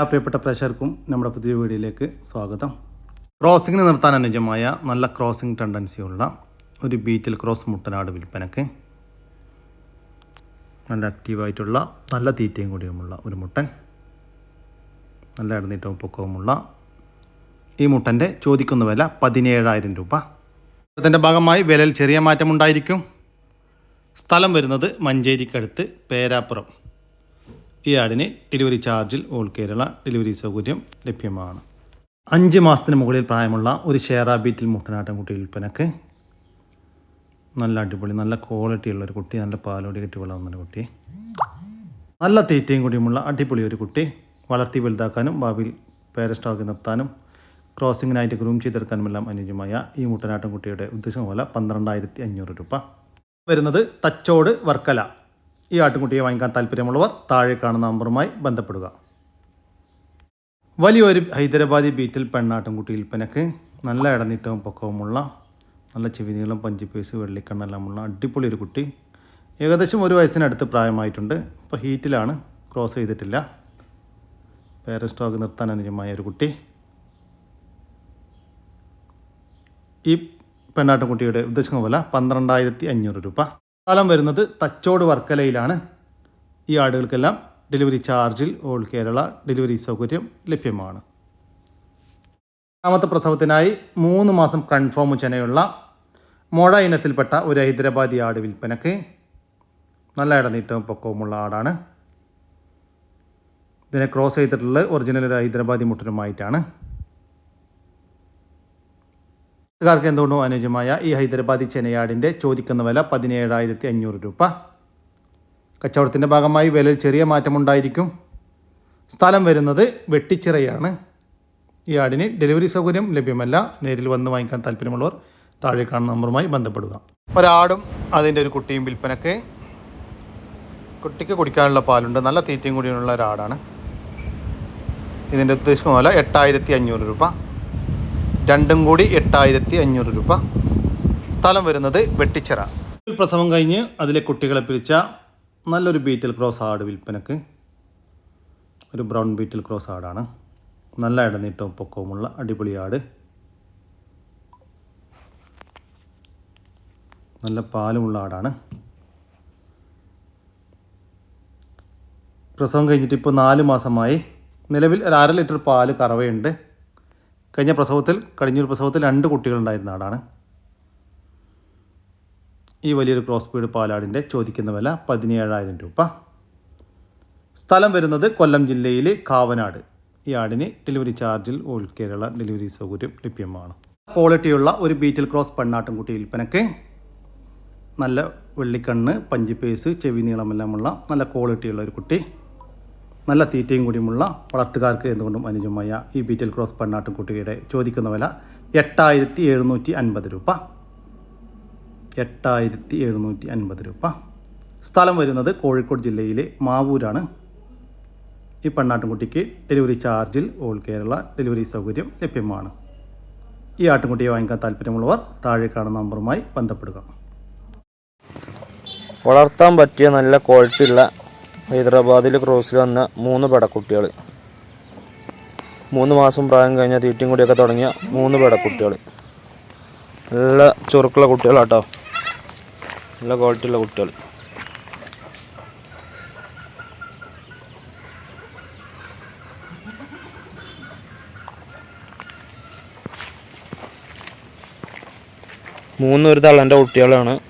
ആ പ്രിയപ്പെട്ട പ്രേക്ഷകർക്കും നമ്മുടെ പുതിയ വീഡിയോയിലേക്ക് സ്വാഗതം. ക്രോസിങ്ങിന് നിർത്താൻ അനുജമായ നല്ല ക്രോസിംഗ് ടെൻഡൻസിയുള്ള ഒരു ബീറ്റിൽ ക്രോസ് മുട്ടനാട് വിൽപ്പനക്ക് നല്ല ആക്റ്റീവായിട്ടുള്ള നല്ല തീറ്റയും കൂടിയുമുള്ള ഒരു മുട്ടൻ നല്ല ഇടനീട്ടവും പൊക്കവുമുള്ള ഈ മുട്ടന്റെ ചോദിക്കുന്ന വില പതിനേഴായിരം രൂപ. അതിന്റെ ഭാഗമായി വിലയിൽ ചെറിയ മാറ്റമുണ്ടായിരിക്കും. സ്ഥലം വരുന്നത് മഞ്ചേരിക്കടുത്ത് പേരാപ്പുറം. ഈ ആടിന് ഡെലിവറി ചാർജിൽ ഓൾ കേരള ഡെലിവറി സൗകര്യം ലഭ്യമാണ്. അഞ്ച് മാസത്തിന് മുകളിൽ പ്രായമുള്ള ഒരു ഷെയറ ബീറ്റിൽ മുട്ടനാട്ടൻ കുട്ടി വിൽപ്പനക്ക് നല്ല അടിപൊളി നല്ല ക്വാളിറ്റിയുള്ള ഒരു കുട്ടി നല്ല പാലോടി കെട്ടി വളർന്നൊരു കുട്ടി. നല്ല തീറ്റയും കൂടിയുമുള്ള അടിപൊളി ഒരു കുട്ടി വളർത്തി വലുതാക്കാനും ഭാവിയിൽ പേരസ്റ്റാക്കി നിർത്താനും ക്രോസിങ്ങിനായിട്ട് ഗ്രൂം ചെയ്തെടുക്കാനുമെല്ലാം അനുയോജ്യമായ ഈ മുട്ടനാട്ടൻ കുട്ടിയുടെ ഉദ്ദേശം പോലെ പന്ത്രണ്ടായിരത്തി അഞ്ഞൂറ് രൂപ. വരുന്നത് തച്ചോട് വർക്കല. ഈ ആട്ടുംകുട്ടിയെ വാങ്ങിക്കാൻ താല്പര്യമുള്ളവർ താഴെ കാണുന്ന നമ്പറുമായി ബന്ധപ്പെടുക. വലിയൊരു ഹൈദരാബാദി ബീറ്റിൽ പെണ്ണാട്ടുംകുട്ടി വിൽപ്പനക്ക് നല്ല ഇടനീട്ടവും പൊക്കവുമുള്ള നല്ല ചെവിനീളം പഞ്ചിപ്പേസ് വെള്ളിക്കണ്ണെല്ലാമുള്ള അടിപൊളി ഒരു കുട്ടി. ഏകദേശം ഒരു വയസ്സിനടുത്ത് പ്രായമായിട്ടുണ്ട്. ഇപ്പോൾ ഹീറ്റിലാണ് ക്രോസ് ചെയ്തിട്ടില്ല. പേര സ്റ്റോക്ക് നിർത്താൻ അനുജമായ ഒരു കുട്ടി. ഈ പെണ്ണാട്ടുംകുട്ടിയുടെ ഉദ്ദേശിക്കുന്ന വില പന്ത്രണ്ടായിരത്തി അഞ്ഞൂറ് രൂപ. സ്ഥലം വരുന്നത് തച്ചോട് വർക്കലയിലാണ്. ഈ ആടുകൾക്കെല്ലാം ഡെലിവറി ചാർജിൽ ഓൾ കേരള ഡെലിവറി സൗകര്യം ലഭ്യമാണ്. രണ്ടാമത്തെ പ്രസവത്തിനായി മൂന്ന് മാസം കൺഫേം ചെനയുള്ള മോഴ ഇനത്തിൽപ്പെട്ട ഒരു ഹൈദരാബാദി ആട് വിൽപ്പനക്ക് നല്ല ഇടനീട്ടവും പൊക്കവുമുള്ള ആടാണ്. ഇതിനെ ക്രോസ് ചെയ്തിട്ടുള്ളത് ഒറിജിനൽ ഒരു ഹൈദരാബാദി മുട്ടനുമായിട്ടാണ്. കാർക്ക് എന്തുകൊണ്ടും അനുജമായ ഈ ഹൈദരാബാദി ചെനയാടിന്റെ ചോദിക്കുന്ന വില പതിനേഴായിരത്തി അഞ്ഞൂറ് രൂപ. കച്ചവടത്തിന്റെ ഭാഗമായി വിലയിൽ ചെറിയ മാറ്റമുണ്ടായിരിക്കും. സ്ഥലം വരുന്നത് വെട്ടിച്ചിറയാണ്. ഈ ആടിന് ഡെലിവറി സൗകര്യം ലഭ്യമല്ല. നേരിൽ വന്ന് വാങ്ങിക്കാൻ താല്പര്യമുള്ളവർ താഴെ കാണുന്ന നമ്പറുമായി ബന്ധപ്പെടുക. ഒരാടും അതിന്റെ ഒരു കുട്ടിയും വിൽപ്പനക്ക് കുട്ടിക്ക് കുടിക്കാനുള്ള പാലുണ്ട്. നല്ല തീറ്റയും കൂടിയുള്ള ഒരാടാണ്. ഇതിന്റെ ഉദ്ദേശിക്കുന്ന പോലെ എട്ടായിരത്തി അഞ്ഞൂറ് രൂപ. രണ്ടും കൂടി എട്ടായിരത്തി അഞ്ഞൂറ് രൂപ. സ്ഥലം വരുന്നത് വെട്ടിച്ചിറ. പ്രസവം കഴിഞ്ഞ് അതിലെ കുട്ടികളെ പിരിച്ച നല്ലൊരു ബീറ്റിൽ ക്രോസ് ആട് വിൽപ്പനക്ക്. ഒരു ബ്രൗൺ ബീറ്റിൽ ക്രോസ് ആടാണ്. നല്ല ഇടനീട്ടവും പൊക്കവുമുള്ള അടിപൊളി ആട്. നല്ല പാലുമുള്ള ആടാണ്. പ്രസവം കഴിഞ്ഞിട്ട് ഇപ്പോൾ നാല് മാസമായി. നിലവിൽ ഒരു അര ലിറ്റർ പാൽ കറവയുണ്ട്. കഴിഞ്ഞ പ്രസവത്തിൽ കഴിഞ്ഞൊരു പ്രസവത്തിൽ രണ്ട് കുട്ടികളുണ്ടായിരുന്ന ആടാണ് ഈ വലിയൊരു ക്രോസ് ബീഡ് പാലാടിന്റെ ചോദിക്കുന്ന വില പതിനേഴായിരം രൂപ. സ്ഥലം വരുന്നത് കൊല്ലം ജില്ലയിലെ കാവനാട്. ഈ ആടിന് ഡെലിവറി ചാർജിൽ ഓൾ കേരള ഡെലിവറി സൗകര്യം ലഭ്യമാണ്. ക്വാളിറ്റിയുള്ള ഒരു ബീറ്റിൽ ക്രോസ് പെണ്ണാട്ടുംകുട്ടി വിൽപ്പനക്ക് നല്ല വെള്ളിക്കണ്ണ് പഞ്ചിപ്പേസ് ചെവി നീളമെല്ലാമുള്ള നല്ല ക്വാളിറ്റിയുള്ള ഒരു കുട്ടി. നല്ല തീറ്റയും കൂടിയുമുള്ള വളർത്തുകാർക്ക് എന്തുകൊണ്ടും അനുജമായ ഈ ബീറ്റൽ ക്രോസ് പെണ്ണാട്ടും കുട്ടിയുടെ ചോദിക്കുന്ന വില എട്ടായിരത്തി എഴുന്നൂറ്റി അൻപത് രൂപ. എട്ടായിരത്തി എഴുന്നൂറ്റി അൻപത് രൂപ. സ്ഥലം വരുന്നത് കോഴിക്കോട് ജില്ലയിലെ മാവൂരാണ്. ഈ പെണ്ണാട്ടുംകുട്ടിക്ക് ഡെലിവറി ചാർജിൽ ഓൾ കേരള ഡെലിവറി സൗകര്യം ലഭ്യമാണ്. ഈ ആട്ടുംകുട്ടിയെ വാങ്ങിക്കാൻ താല്പര്യമുള്ളവർ താഴെ കാണുന്ന നമ്പറുമായി ബന്ധപ്പെടുക. വളർത്താൻ പറ്റിയ നല്ല ക്വാളിറ്റി ഉള്ള ഹൈദരാബാദിൽ ക്രോസിൽ വന്ന മൂന്ന് പെടക്കുട്ടികൾ. മൂന്ന് മാസം പ്രായം കഴിഞ്ഞ തീറ്റയും കൂടിയൊക്കെ തുടങ്ങിയ മൂന്ന് പെടക്കുട്ടികൾ. നല്ല ചുറുക്കുള്ള കുട്ടികളാട്ടോ. നല്ല ക്വാളിറ്റി ഉള്ള കുട്ടികൾ. മൂന്നൊരു തള്ളന്റെ കുട്ടികളാണ്.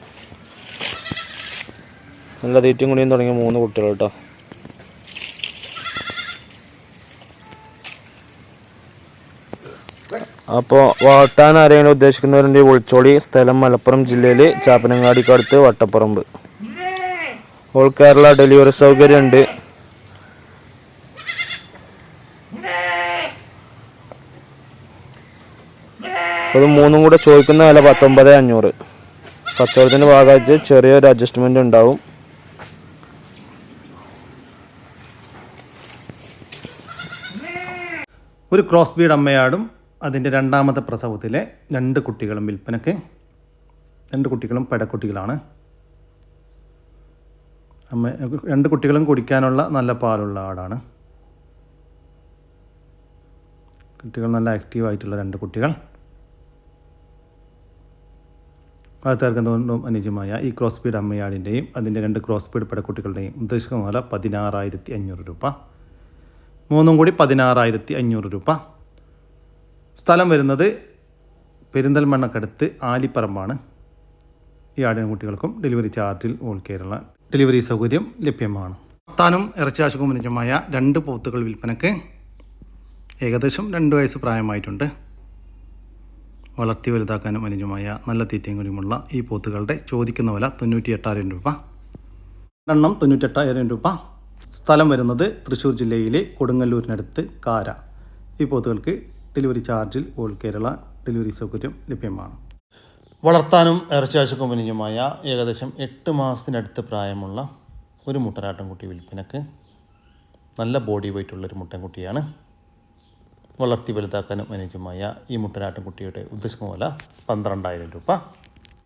നല്ല തീറ്റയും കുടിയും തുടങ്ങിയ മൂന്ന് കുട്ടികൾ കേട്ടോ അപ്പോൾ വാട്ടാൻ ആരെങ്കിലും ഉദ്ദേശിക്കുന്നവരുണ്ട് ഉൾച്ചോളി സ്ഥലം മലപ്പുറം ജില്ലയിൽ ചാപ്പനങ്ങാടിക്കടുത്ത് വട്ടപ്പറമ്പ്. ഓൾ കേരള ഡെലിവറി സൗകര്യമുണ്ട്. അത് മൂന്നും കൂടെ ചോദിക്കുന്ന വില പത്തൊമ്പത് അഞ്ഞൂറ്. കച്ചവടത്തിന്റെ ഭാഗമായിട്ട് ചെറിയൊരു അഡ്ജസ്റ്റ്മെന്റ് ഉണ്ടാവും. ഒരു ക്രോസ് ബീഡ് അമ്മയാടും അതിന്റെ രണ്ടാമത്തെ പ്രസവത്തിലെ രണ്ട് കുട്ടികളും വിൽപ്പനക്ക്. രണ്ട് കുട്ടികളും പെടക്കുട്ടികളാണ്. അമ്മ രണ്ട് കുട്ടികളും കുടിക്കാനുള്ള നല്ല പാലുള്ള ആടാണ്. കുട്ടികൾ നല്ല ആക്റ്റീവായിട്ടുള്ള രണ്ട് കുട്ടികൾ. ഭാഗത്തേർക്ക് തോന്നും അനുജമായ ഈ ക്രോസ് സ്പീഡ് അമ്മയാടിന്റെയും അതിന്റെ രണ്ട് ക്രോസ് സ്പീഡ് പടക്കുട്ടികളുടെയും ഉദ്ദേശിക്കുന്ന വില പതിനാറായിരത്തി അഞ്ഞൂറ് രൂപ. മൂന്നും കൂടി പതിനാറായിരത്തി അഞ്ഞൂറ് രൂപ. സ്ഥലം വരുന്നത് പെരിന്തൽമണ്ണക്കടുത്ത് ആലിപ്പറമ്പാണ്. ഈ ആടിന കുട്ടികൾക്കും ഡെലിവറി ചാർജിൽ ഓൾ കേരള ഡെലിവറി സൗകര്യം ലഭ്യമാണ്. താനും ഇറച്ചിയാശുക്കും അനുജമായ രണ്ട് പോത്തുകൾ വിൽപ്പനക്ക് ഏകദേശം രണ്ട് വയസ്സ് പ്രായമായിട്ടുണ്ട്. വളർത്തി വലുതാക്കാനും അനുജമായ നല്ല തീറ്റയും കൂടിയുമുള്ള ഈ പോത്തുകളുടെ ചോദിക്കുന്ന വില തൊണ്ണൂറ്റി എട്ടായിരം രൂപ. എണ്ണം തൊണ്ണൂറ്റെട്ടായിരം രൂപ. സ്ഥലം വരുന്നത് തൃശ്ശൂർ ജില്ലയിലെ കൊടുങ്ങല്ലൂരിനടുത്ത് കാര. ഈ പോത്തുകൾക്ക് ഡെലിവറി ചാർജിൽ ഓൾ കേരള ഡെലിവറി സൗകര്യം ലഭ്യമാണ്. വളർത്താനും ഇറച്ചിയാശുക്കും അനുജമായ ഏകദേശം എട്ട് മാസത്തിനടുത്ത് പ്രായമുള്ള ഒരു മുട്ടനാട്ടൻകുട്ടി വിൽപ്പനക്ക് നല്ല ബോഡി വെയിറ്റ് ഉള്ളൊരു മുട്ടൻകുട്ടിയാണ് വളർത്തി വലുതാക്കാനും അനുയോജ്യമായ ഈ മുട്ടനാട്ടൻകുട്ടിയുടെ ഉദ്ദേശം വില പന്ത്രണ്ടായിരം രൂപ.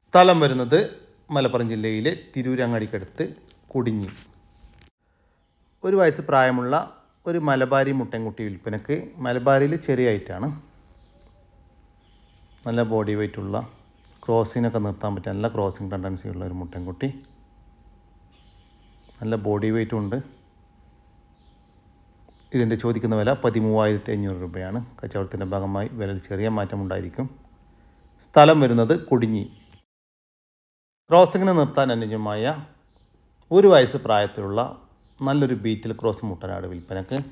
സ്ഥലം വരുന്നത് മലപ്പുറം ജില്ലയിലെ തിരൂരങ്ങാടിക്കടുത്ത് കുടിഞ്ഞി ഒരു വയസ്സ് പ്രായമുള്ള ഒരു മലബാരി മുട്ടൻകുട്ടി വിൽപ്പനക്ക് മലബാരിയിൽ ചെറിയ ഐറ്റാണ്. നല്ല ബോഡി വെയിറ്റ് ഉള്ള ക്രോസിനൊക്കെ നിർത്താൻ പറ്റിയ നല്ല ക്രോസിങ് ടെൻഡൻസി ഉള്ള ഒരു മുട്ടൻകുട്ടി. നല്ല ബോഡി വെയ്റ്റും ഉണ്ട്. ഇതിന്റെ ചോദിക്കുന്ന വില പതിമൂവായിരത്തി അഞ്ഞൂറ് രൂപയാണ്. കച്ചവടത്തിന്റെ ഭാഗമായി വിലയിൽ ചെറിയ മാറ്റമുണ്ടായിരിക്കും സ്ഥലം വരുന്നത് കൊടിഞ്ഞി ക്രോസിങ്ങിന് നിർത്താൻ അനുജമായ ഒരു വയസ്സ് പ്രായത്തിലുള്ള നല്ലൊരു ബീറ്റിൽ ക്രോസ് മുട്ടനാട് വിൽപ്പനക്ക്.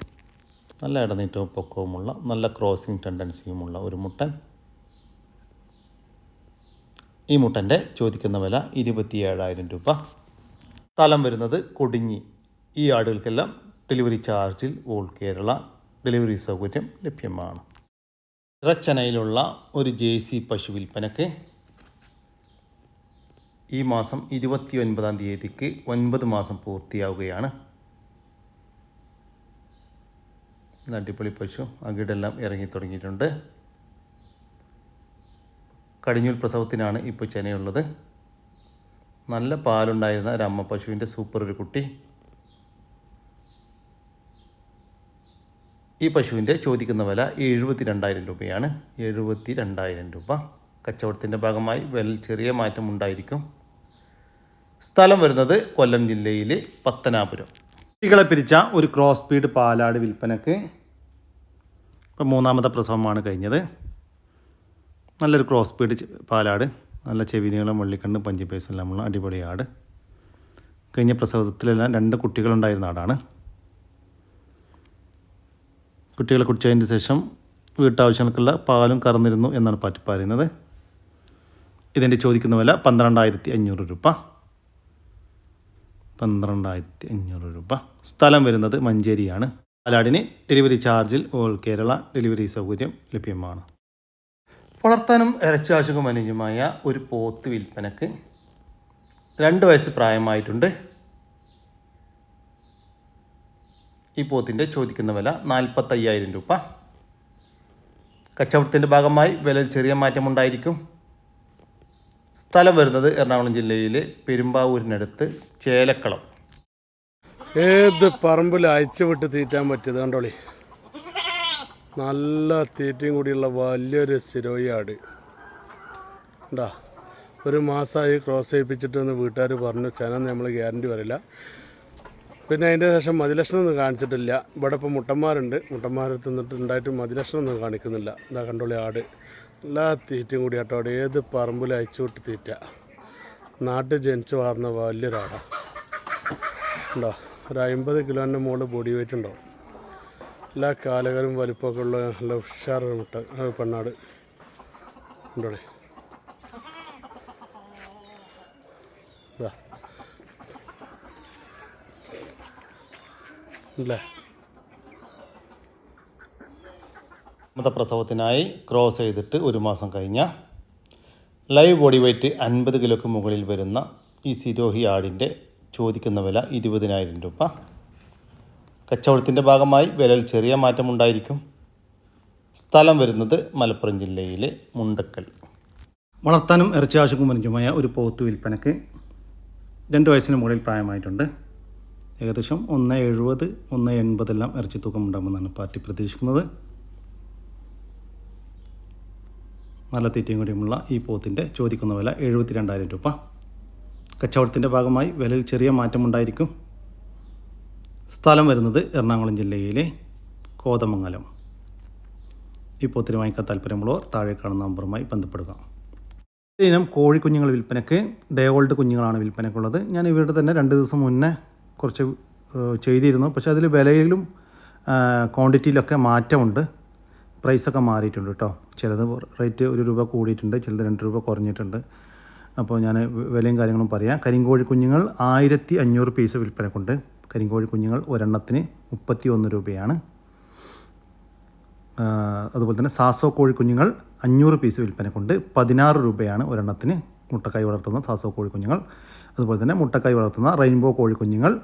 നല്ല ഇടനീറ്റവും പൊക്കവുമുള്ള നല്ല ക്രോസിങ് ടെൻഡൻസിയുമുള്ള ഒരു മുട്ടൻ. ഈ മുട്ടന്റെ ചോദിക്കുന്ന വില ഇരുപത്തിയേഴായിരം രൂപ. സ്ഥലം വരുന്നത് കൊടിഞ്ഞി. ഈ ആടുകൾക്കെല്ലാം ഡെലിവറി ചാർജിൽ ഓൾ കേരള ഡെലിവറി സൗകര്യം ലഭ്യമാണ്. ഇറച്ചനയിലുള്ള ഒരു ജെ സി പശു വിൽപ്പനക്ക് ഈ മാസം ഇരുപത്തി ഒൻപതാം തീയതിക്ക് ഒൻപത് മാസം പൂർത്തിയാവുകയാണ് നല്ല അടിപൊളി പശു. അകിടെല്ലാം ഇറങ്ങി തുടങ്ങിയിട്ടുണ്ട്. കടിഞ്ഞൂൽ പ്രസവത്തിനാണ് ഇപ്പോൾ ചെനയുള്ളത്. നല്ല പാലുണ്ടായിരുന്ന ഒരു പശുവിന്റെ സൂപ്പർ ഒരു കുട്ടി. ഈ പശുവിന്റെ ചോദിക്കുന്ന വില എഴുപത്തി രണ്ടായിരം രൂപയാണ്. എഴുപത്തി രണ്ടായിരം രൂപ. കച്ചവടത്തിന്റെ ഭാഗമായി വില ചെറിയ മാറ്റം ഉണ്ടായിരിക്കും. സ്ഥലം വരുന്നത് കൊല്ലം ജില്ലയിലെ പത്തനാപുരം. കുട്ടികളെ പിരിച്ച ഒരു ക്രോസ് സ്പീഡ് പാലാട് വിൽപ്പനക്ക് ഇപ്പം മൂന്നാമത്തെ പ്രസവമാണ് കഴിഞ്ഞത്. നല്ലൊരു ക്രോസ് സ്പീഡ് പാലാട് നല്ല ചെവി നീളം വെള്ളിക്കണ്ണ് പഞ്ചിപ്പേസ് എല്ലാം ഉള്ള അടിപൊളി ആട്. കഴിഞ്ഞ പ്രസവത്തിലെല്ലാം രണ്ട് കുട്ടികളുണ്ടായിരുന്ന ആടാണ്. കുട്ടികളെ കുടിച്ചതിന് ശേഷം വീട്ടാവശ്യങ്ങൾക്കുള്ള പാലും കറന്നിരുന്നു എന്നാണ് പാറ്റി പറയുന്നത്. ഇതിന്റെ ചോദിക്കുന്ന വില പന്ത്രണ്ടായിരത്തി അഞ്ഞൂറ് രൂപ. പന്ത്രണ്ടായിരത്തി അഞ്ഞൂറ് രൂപ. സ്ഥലം വരുന്നത് മഞ്ചേരിയാണ്. പാലാടിന് ഡെലിവറി ചാർജിൽ ഓൾ കേരള ഡെലിവറി സൗകര്യം ലഭ്യമാണ്. വളർത്താനും ഇറച്ചാശകം അനുജമായ ഒരു പോത്ത് വിൽപ്പനക്ക് രണ്ട് വയസ്സ് പ്രായമായിട്ടുണ്ട്. ഈ പോത്തിന്റെ ചോദിക്കുന്ന വില നാൽപ്പത്തയ്യായിരം രൂപ. കച്ചവടത്തിന്റെ ഭാഗമായി വിലയിൽ ചെറിയ മാറ്റമുണ്ടായിരിക്കും സ്ഥലം വരുന്നത് എറണാകുളം ജില്ലയിലെ പെരുമ്പാവൂരിനടുത്ത് ചേലക്കളം. ഏത് പറമ്പിൽ അയച്ചു വിട്ട് തീറ്റാൻ പറ്റിയത് കണ്ടോളി. നല്ല തീറ്റയും കൂടിയുള്ള വലിയൊരു സ്ഥിരോയാട് ഉണ്ടാ ഒരു മാസമായി ക്രോസ് ചെയ്യിപ്പിച്ചിട്ട് ഒന്ന് വീട്ടുകാർ പറഞ്ഞു ചെന നമ്മൾ ഗ്യാരണ്ടി വരില്ല പിന്നെ അതിന്റെ ശേഷം മതിലക്ഷണം ഒന്നും കാണിച്ചിട്ടില്ല. ഇവിടെ ഇപ്പോൾ മുട്ടന്മാരുണ്ട്. മുട്ടന്മാർ തിന്നിട്ട് ഉണ്ടായിട്ട് മതിലക്ഷണം ഒന്നും കാണിക്കുന്നില്ല. എന്താ കണ്ടോളി ആട്. എല്ലാ തീറ്റയും കൂടി ആട്ടോ അവിടെ ഏത് പറമ്പിൽ അയച്ചു വിട്ട് തീറ്റ. നാട്ടിൽ ജനിച്ച് വളർന്ന വലിയൊരാടാണ് ഉണ്ടോ ഒരു അമ്പത് കിലോന്റെ മുകളിൽ ബോഡി വെയിറ്റ് ഉണ്ടാവും. എല്ലാ കാലകളും വലിപ്പമൊക്കെ ഉള്ള നല്ല ഉഷാർ മുട്ട പെണ്ണാട്. ഉണ്ടോടെ പ്രസവത്തിനായി ക്രോസ് ചെയ്തിട്ട് ഒരു മാസം കഴിഞ്ഞ ലൈവ് ബോഡി വെയ്റ്റ് അൻപത് കിലോക്ക് മുകളിൽ വരുന്ന ഈ സിരോഹി ആടിന്റെ ചോദിക്കുന്ന വില ഇരുപതിനായിരം രൂപ. കച്ചവടത്തിന്റെ ഭാഗമായി വിലയിൽ ചെറിയ മാറ്റമുണ്ടായിരിക്കും സ്ഥലം വരുന്നത് മലപ്പുറം ജില്ലയിലെ മുണ്ടക്കൽ. വളർത്താനും ഇറച്ചി ആവശ്യക്കുമനുജമായ ഒരു പോത്ത് വിൽപ്പനക്ക് രണ്ട് വയസ്സിന് മുകളിൽ പ്രായമായിട്ടുണ്ട്. ഏകദേശം ഒന്ന് എഴുപത് ഒന്ന് എൺപതെല്ലാം ഇറച്ചി തൂക്കം ഉണ്ടാകുമെന്നാണ് പാർട്ടി പ്രതീക്ഷിക്കുന്നത്. നല്ല തീറ്റയും കൂടിയുമുള്ള ഈ പോത്തിന്റെ ചോദിക്കുന്ന വില എഴുപത്തി രണ്ടായിരം രൂപ. കച്ചവടത്തിന്റെ ഭാഗമായി വിലയിൽ ചെറിയ മാറ്റമുണ്ടായിരിക്കും. സ്ഥലം വരുന്നത് എറണാകുളം ജില്ലയിലെ കോതമംഗലം. ഈ പോത്തിന് വാങ്ങിക്കാൻ താല്പര്യമുള്ളവർ താഴെ കാണുന്ന നമ്പറുമായി ബന്ധപ്പെടുക. ഇനം കോഴിക്കുഞ്ഞുങ്ങൾ വിൽപ്പനയ്ക്ക് ഡേ ഓൾഡ് കുഞ്ഞുങ്ങളാണ് വിൽപ്പനയ്ക്കുള്ളത് ഞാൻ ഇവരുടെ തന്നെ രണ്ട് ദിവസം മുന്നേ കുറച്ച് ചെയ്തിരുന്നു. പക്ഷേ അതിൽ വിലയിലും ക്വാണ്ടിറ്റിയിലൊക്കെ മാറ്റമുണ്ട്. പ്രൈസൊക്കെ മാറിയിട്ടുണ്ട് കേട്ടോ. ചിലത് റേറ്റ് ഒരു രൂപ കൂടിയിട്ടുണ്ട് ചിലത് രണ്ട് രൂപ കുറഞ്ഞിട്ടുണ്ട്. അപ്പോൾ ഞാൻ വിലയും കാര്യങ്ങളും പറയാം. കരിങ്കോഴി കുഞ്ഞുങ്ങൾ ആയിരത്തി അഞ്ഞൂറ് പീസ് വിൽപ്പനക്കുണ്ട്. കരിങ്കോഴി കുഞ്ഞുങ്ങൾ ഒരെണ്ണത്തിന് മുപ്പത്തി ഒന്ന് രൂപയാണ് അതുപോലെ തന്നെ സാസോ കോഴി കുഞ്ഞുങ്ങൾ അഞ്ഞൂറ് പീസ് വിൽപ്പനക്കുണ്ട്. പതിനാറ് രൂപയാണ് ഒരെണ്ണത്തിന് മുട്ടക്കായി വളർത്തുന്ന സാസോ കോഴി കുഞ്ഞുങ്ങൾ. അതുപോലെ തന്നെ മുട്ടക്കായി വളർത്തുന്ന റെയിൻബോ കോഴി കുഞ്ഞുങ്ങൾ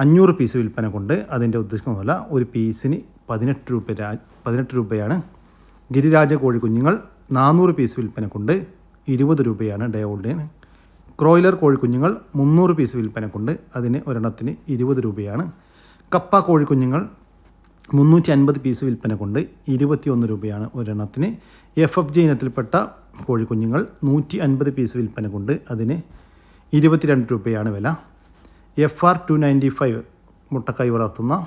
അഞ്ഞൂറ് പീസ് വിൽപ്പനക്കുണ്ട്. അതിന്റെ ഉദ്ദേശമല്ല ഒരു പീസിന് പതിനെട്ട് രൂപ പതിനെട്ട് രൂപയാണ്. ഗിരിരാജ കോഴി കുഞ്ഞുങ്ങൾ നാനൂറ് പീസ് വിൽപ്പനക്കുണ്ട്. ഇരുപത് രൂപയാണ് ഡേ ഓൾഡിന് ക്രോയിലർ കോഴിക്കുഞ്ഞുങ്ങൾ മുന്നൂറ് പീസ് വിൽപ്പനക്കുണ്ട്. അതിന് ഒരെണ്ണത്തിന് ഇരുപത് രൂപയാണ്. കപ്പ കോഴിക്കുഞ്ഞുങ്ങൾ മുന്നൂറ്റി അൻപത് പീസ് വിൽപ്പന കൊണ്ട് ഇരുപത്തിയൊന്ന് രൂപയാണ് ഒരെണ്ണത്തിന്. എഫ് എഫ് ജി ഇനത്തിൽപ്പെട്ട കോഴിക്കുഞ്ഞുങ്ങൾ നൂറ്റി അൻപത് പീസ് വിൽപ്പന കൊണ്ട് അതിന് ഇരുപത്തിരണ്ട് രൂപയാണ് വില. F R two ninety five മുട്ടക്കായി വളർത്തുന്ന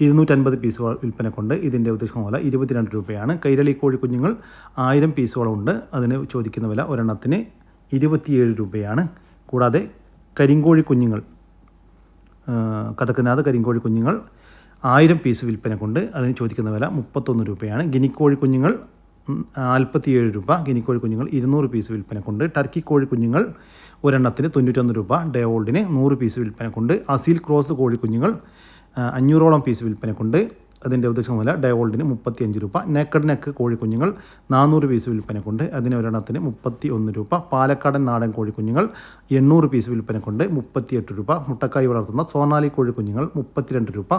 ഇരുന്നൂറ്റൻപത് പീസ് വിൽപ്പന കൊണ്ട് ഇതിന്റെ ഉദ്ദേശം വില ഇരുപത്തിരണ്ട് രൂപയാണ്. കൈരളി കോഴി കുഞ്ഞുങ്ങൾ ആയിരം പീസോളം ഉണ്ട് അതിന് ചോദിക്കുന്ന വില ഒരെണ്ണത്തിന് ഇരുപത്തിയേഴ് രൂപയാണ്. കൂടാതെ കരിങ്കോഴി കുഞ്ഞുങ്ങൾ കഥക്കനാഥ് കരിങ്കോഴി കുഞ്ഞുങ്ങൾ ആയിരം പീസ് വിൽപ്പന കൊണ്ട് അതിന് ചോദിക്കുന്ന വില മുപ്പത്തൊന്ന് രൂപയാണ്. ഗിനിക്കോഴി കുഞ്ഞുങ്ങൾ നാൽപ്പത്തിയേഴ് രൂപ. ഗിനിക്കോഴി കുഞ്ഞുങ്ങൾ ഇരുന്നൂറ് പീസ് വിൽപ്പന കൊണ്ട് ടർക്കി കോഴി കുഞ്ഞുങ്ങൾ ഒരെണ്ണത്തിന് തൊണ്ണൂറ്റൊന്ന് രൂപ. ഡേ ഓൾഡിന് നൂറ് പീസ് വിൽപ്പന കൊണ്ട് അസീൽ ക്രോസ് കോഴി കുഞ്ഞുങ്ങൾ അഞ്ഞൂറോളം പീസ് വിൽപ്പനക്കുണ്ട്. കൊണ്ട് അതിന്റെ ഉദ്ദേശം വില ഡയോൾഡിന് മുപ്പത്തി അഞ്ച് രൂപ നെക്കഡ് നെക്ക് കോഴിക്കുഞ്ഞുങ്ങൾ നാനൂറ് പീസ് വിൽപ്പനക്കുണ്ട്. കൊണ്ട് അതിന് ഒരെണ്ണത്തിന് മുപ്പത്തി ഒന്ന് രൂപ പാലക്കാടൻ നാടൻ കോഴിക്കുഞ്ഞുങ്ങൾ എണ്ണൂറ് പീസ് വിൽപ്പനക്കുണ്ട് കൊണ്ട് മുപ്പത്തിയെട്ട് രൂപ. മുട്ടക്കായി വളർത്തുന്ന സോനാലി കോഴിക്കുഞ്ഞുങ്ങൾ മുപ്പത്തിരണ്ട് രൂപ.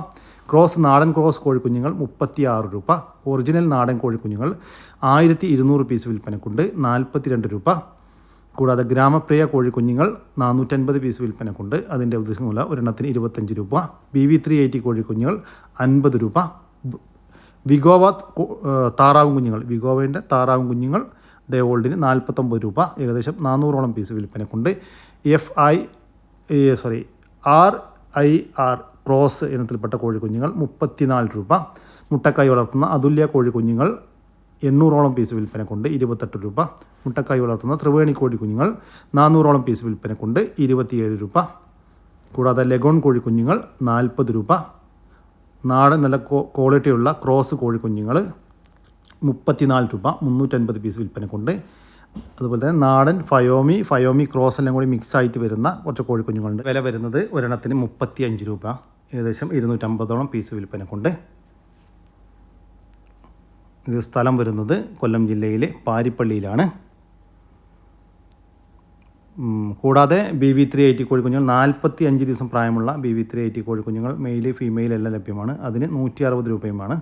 ക്രോസ് നാടൻ ക്രോസ് കോഴിക്കുഞ്ഞുങ്ങൾ മുപ്പത്തി ആറ് രൂപ. ഒറിജിനൽ നാടൻ കോഴിക്കുഞ്ഞുങ്ങൾ ആയിരത്തി ഇരുന്നൂറ് പീസ് വിൽപ്പനക്കുണ്ട് കൊണ്ട് നാൽപ്പത്തിരണ്ട് രൂപ. കൂടാതെ ഗ്രാമപ്രിയ കോഴിക്കുഞ്ഞുങ്ങൾ നാനൂറ്റൻപത് പീസ് വിൽപ്പന കൊണ്ട് അതിന്റെ മൂല ഒരെണ്ണത്തിന് ഇരുപത്തഞ്ച് രൂപ. ബി വി ത്രീ എയ്റ്റി കോഴിക്കുഞ്ഞുങ്ങൾ അൻപത് രൂപ. വിഗോവ താറാവും കുഞ്ഞുങ്ങൾ. വിഗോവയുടെ താറാവും കുഞ്ഞുങ്ങൾ ഡേ ഓൾഡിന് നാൽപ്പത്തൊമ്പത് രൂപ. ഏകദേശം നാനൂറോളം പീസ് വിൽപ്പന കൊണ്ട് F I sorry R I R cross ഇനത്തിൽപ്പെട്ട കോഴിക്കുഞ്ഞുങ്ങൾ മുപ്പത്തിനാല് രൂപ. മുട്ടക്കായി വളർത്തുന്ന അതുല്യ കോഴിക്കുഞ്ഞുങ്ങൾ എണ്ണൂറോളം പീസ് വിൽപ്പന കൊണ്ട് ഇരുപത്തെട്ട് രൂപ. മുട്ടക്കായി വളർത്തുന്ന ത്രിവേണി കോഴി കുഞ്ഞുങ്ങൾ നാനൂറോളം പീസ് വിൽപ്പന കൊണ്ട് ഇരുപത്തിയേഴ് രൂപ. കൂടാതെ ലെഗോൺ കോഴി കുഞ്ഞുങ്ങൾ നാൽപ്പത് രൂപ. നാടൻ നല്ല ക്വാ- ക്വാളിറ്റിയുള്ള ക്രോസ് കോഴി കുഞ്ഞുങ്ങൾ മുപ്പത്തിനാല് രൂപ മുന്നൂറ്റൻപത് പീസ് വിൽപ്പന കൊണ്ട്. അതുപോലെ തന്നെ നാടൻ ഫയോമി ഫയോമി ക്രോസ് എല്ലാം കൂടി മിക്സ് ആയിട്ട് വരുന്ന കുറച്ച് കോഴിക്കുഞ്ഞുങ്ങളുണ്ട് വില വരുന്നത് ഒരെണ്ണത്തിന് മുപ്പത്തി അഞ്ച് രൂപ. ഏകദേശം ഇരുന്നൂറ്റമ്പതോളം പീസ് വിൽപ്പന കൊണ്ട്. ഇത് സ്ഥലം വരുന്നത് കൊല്ലം ജില്ലയിലെ പാരിപ്പള്ളിയിലാണ്. കൂടാതെ ബി വി ത്രീ എയ്റ്റി കോഴിക്കുഞ്ഞുങ്ങൾ നാൽപ്പത്തി അഞ്ച് ദിവസം പ്രായമുള്ള ബി വി ത്രീ എയ്റ്റി കോഴിക്കുഞ്ഞുങ്ങൾ മെയിൽ ഫീമെയിൽ എല്ലാം ലഭ്യമാണ്. അതിന് നൂറ്റി അറുപത് രൂപയുമാണ്.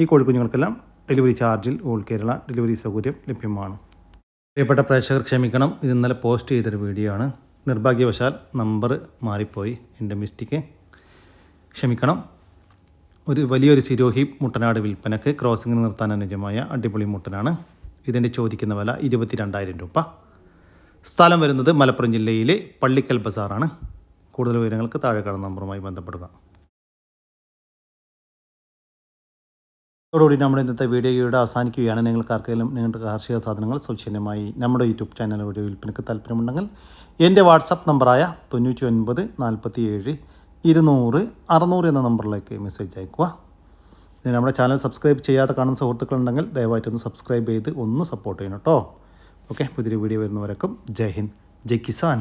ഈ കോഴിക്കുഞ്ഞുങ്ങൾക്കെല്ലാം ഡെലിവറി ചാർജിൽ ഓൾ കേരള ഡെലിവറി സൗകര്യം ലഭ്യമാണ്. പ്രിയപ്പെട്ട പ്രേക്ഷകർ ക്ഷമിക്കണം. ഇത് ഇന്നലെ പോസ്റ്റ് ചെയ്തൊരു വീഡിയോ ആണ്. നിർഭാഗ്യവശാൽ നമ്പർ മാറിപ്പോയി. എന്റെ മിസ്റ്റേക്ക്. ക്ഷമിക്കണം. ഒരു വലിയൊരു സിരോഹി മുട്ടനാട് വിൽപ്പനക്ക് ക്രോസിംഗ് നിർത്താൻ അനുയോജ്യമായ അടിപൊളി മുട്ടനാണ്. ഇതിന്റെ ചോദിക്കുന്ന വില ഇരുപത്തി രണ്ടായിരം രൂപ. സ്ഥലം വരുന്നത് മലപ്പുറം ജില്ലയിലെ പള്ളിക്കൽ ബസാറാണ്. കൂടുതൽ വിവരങ്ങൾക്ക് താഴെ കാണുന്ന നമ്പറുമായി ബന്ധപ്പെടുക. അതോടുകൂടി നമ്മുടെ ഇന്നത്തെ വീഡിയോയുടെ അവസാനിക്കുകയാണ്. നിങ്ങൾക്ക് ആർക്കെങ്കിലും നിങ്ങളുടെ കാർഷിക സാധനങ്ങൾ സൗജന്യമായി നമ്മുടെ യൂട്യൂബ് ചാനൽ വഴി വിൽപ്പനയ്ക്ക് താല്പര്യമുണ്ടെങ്കിൽ എന്റെ വാട്സപ്പ് നമ്പറായ തൊണ്ണൂറ്റി ഒൻപത് നാൽപ്പത്തി ഏഴ് ഇരുന്നൂറ് അറുന്നൂറ് എന്ന നമ്പറിലേക്ക് മെസ്സേജ് അയക്കുക. പിന്നെ നമ്മുടെ ചാനൽ സബ്സ്ക്രൈബ് ചെയ്യാതെ കാണുന്ന സുഹൃത്തുക്കളുണ്ടെങ്കിൽ ദയവായിട്ടൊന്ന് സബ്സ്ക്രൈബ് ചെയ്ത് ഒന്ന് സപ്പോർട്ട് ചെയ്യണം കേട്ടോ ഓക്കെ പുതിയൊരു വീഡിയോ വരുന്നവരൊക്കെ ജയ് ഹിന്ദ് ജയ് കിസാൻ.